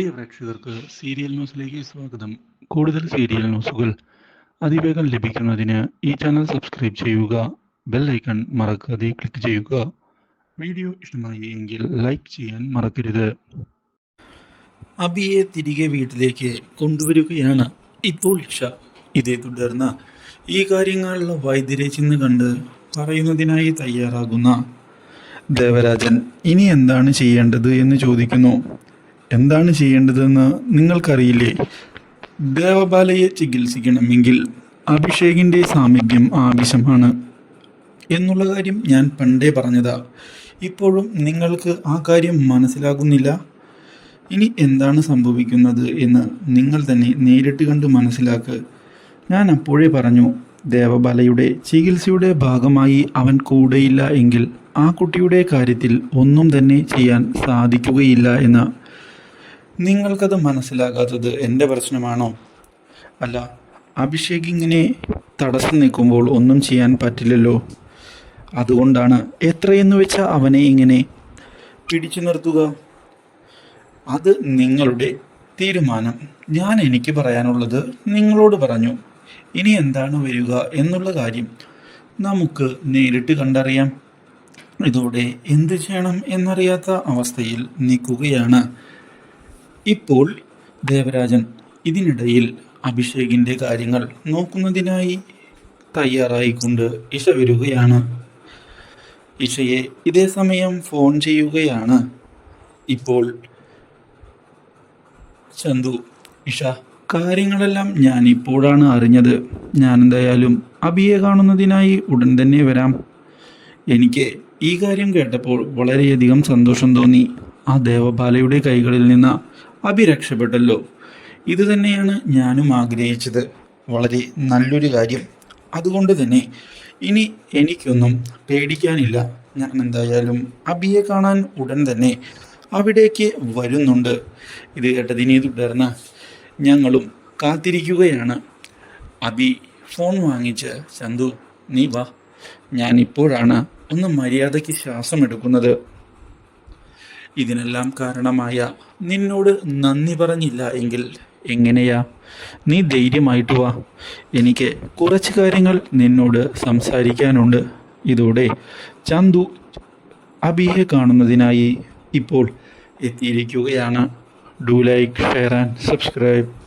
പ്രിയ പ്രേക്ഷകർക്ക് സീരിയൽ ന്യൂസിലേക്ക് സ്വാഗതം. കൂടുതൽ സീരിയൽ ന്യൂസുകൾ അതിവേഗം ലഭിക്കുന്നതിന് ഈ ചാനൽ സബ്സ്ക്രൈബ് ചെയ്യുക ബെൽ ഐക്കൺ മറക്കാതെ ക്ലിക്ക് ചെയ്യുക. വീഡിയോ ഇഷ്ടമായി എങ്കിൽ ലൈക്ക് ചെയ്യാൻ മറക്കരുത്. അബിയെ തിരികെ വീട്ടിലേക്ക് കൊണ്ടുവരികയാണ് ഇപ്പോൾ ഇഷ. ഇതേ തുടർന്ന് ഈ കാര്യങ്ങൾ വൈദ്യരെ ചെന്ന് കണ്ട് പറയുന്നതിനായി തയ്യാറാകുന്ന ദേവരാജൻ ഇനി എന്താണ് ചെയ്യേണ്ടത് എന്ന് ചോദിക്കുന്നു. എന്താണ് ചെയ്യേണ്ടതെന്ന് നിങ്ങൾക്കറിയില്ലേ? ദേവബാലയെ ചികിത്സിക്കണമെങ്കിൽ അഭിഷേകിന്റെ സാമീപ്യം ആവശ്യമാണ്. എന്നുള്ള കാര്യം ഞാൻ പണ്ടേ പറഞ്ഞതാ. ഇപ്പോഴും നിങ്ങൾക്ക് ആ കാര്യം മനസ്സിലാകുന്നില്ല? ഇനി എന്താണ് സംഭവിക്കുന്നത് എന്ന് നിങ്ങൾ തന്നെ നേരിട്ട് കണ്ട് മനസ്സിലാക്ക്. ഞാൻ അപ്പോഴേ പറഞ്ഞു ദേവബാലയുടെ ചികിത്സയുടെ ഭാഗമായി അവൻ കൂടെയില്ല എങ്കിൽ ആ കുട്ടിയുടെ കാര്യത്തിൽ ഒന്നും തന്നെ ചെയ്യാൻ സാധിക്കുകയില്ല എന്ന് നിങ്ങൾക്കത് മനസ്സിലാകാത്തത് എന്റെ പ്രശ്നമാണോ? അല്ല അഭിഷേക് ഇങ്ങനെ തടസ്സം നിൽക്കുമ്പോൾ ഒന്നും ചെയ്യാൻ പറ്റില്ലല്ലോ. അതുകൊണ്ടാണ് എത്രയെന്ന് വെച്ചാൽ അവനെ ഇങ്ങനെ പിടിച്ചു നിർത്തുക. അത് നിങ്ങളുടെ തീരുമാനം. ഞാൻ എനിക്ക് പറയാനുള്ളത് നിങ്ങളോട് പറഞ്ഞു. ഇനി എന്താണ് വരിക എന്നുള്ള കാര്യം നമുക്ക് നേരിട്ട് കണ്ടറിയാം. ഇതോടെ എന്ത് ചെയ്യണം എന്നറിയാത്ത അവസ്ഥയിൽ നിൽക്കുകയാണ് ഇപ്പോൾ ദേവരാജൻ ഇതിനിടയിൽ അഭിഷേകിന്റെ കാര്യങ്ങൾ നോക്കുന്നതിനായി തയ്യാറായിക്കൊണ്ട് ഇഷ വരികയാണ്. ഇഷയെ ഇതേ സമയം ഫോൺ ചെയ്യുകയാണ്. ഇപ്പോൾ ചന്തു ഇഷ കാര്യങ്ങളെല്ലാം ഞാൻ ഇപ്പോഴാണ് അറിഞ്ഞത്. ഞാൻ എന്തായാലും അബിയെ കാണുന്നതിനായി ഉടൻ തന്നെ വരാം. എനിക്ക് ഈ കാര്യം കേട്ടപ്പോൾ വളരെയധികം സന്തോഷം തോന്നി. ആ ദേവബാലയുടെ കൈകളിൽ നിന്ന് അഭിരക്ഷപ്പെട്ടല്ലോ. ഇത് തന്നെയാണ് ഞാനും ആഗ്രഹിച്ചത്. വളരെ നല്ലൊരു കാര്യം. അതുകൊണ്ട് തന്നെ ഇനി എനിക്കൊന്നും പേടിക്കാനില്ല. ഞാൻ എന്തായാലും അബിയെ കാണാൻ ഉടൻ തന്നെ അവിടേക്ക് വരുന്നുണ്ട്. ഇത് കേട്ടതിനെ തുടർന്ന് ഞങ്ങളും കാത്തിരിക്കുകയാണ്. അബി ഫോൺ വാങ്ങിച്ച് ചന്തു നീ വാ. ഞാൻ ഇപ്പോഴാണ് ഒന്ന് മര്യാദയ്ക്ക് ശ്വാസം എടുക്കുന്നത് ഇതിനെല്ലാം കാരണമായ നിന്നോട് നന്ദി പറഞ്ഞില്ല എങ്കിൽ എങ്ങനെയാ? നീ ധൈര്യമായിട്ട് വാ. എനിക്ക് കുറച്ച് കാര്യങ്ങൾ നിന്നോട് സംസാരിക്കാനുണ്ട്. ഇതോടെ ചന്തു അബിയെ കാണുന്നതിനായി ഇപ്പോൾ എത്തിയിരിക്കുകയാണ്. Do like share and subscribe